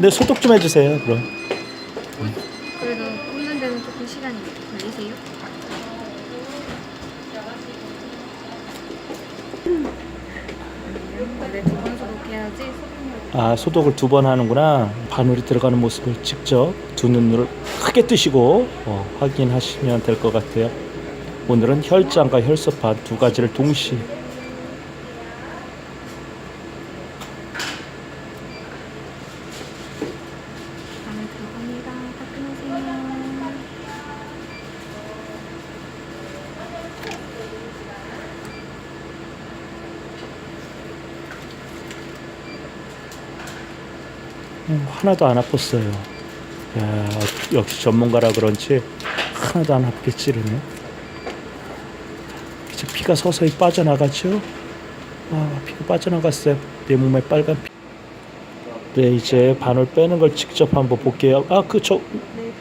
네, 소독 좀 해주세요. 그럼. 그래도 굽는 데는 조금 시간이 걸리세요? 원래 두번 소독해야지 소독력 아, 소독을 두 번 하는구나. 바늘이 들어가는 모습을 직접 두 눈을 크게 뜨시고 어, 확인하시면 될 것 같아요. 오늘은 혈장과 혈소판 두 가지를 동시에 들어갑니다. 따끈하세요. 음, 하나도 안 아팠어요. 야, 역시 전문가라 그런지 하나도 안 아프게 찌르네. 이제 피가 서서히 빠져나가죠. 아, 피가 빠져나갔어요. 내 몸에 빨간 피. 네, 이제 바늘 빼는 걸 직접 한번 볼게요. 아, 그 저 네,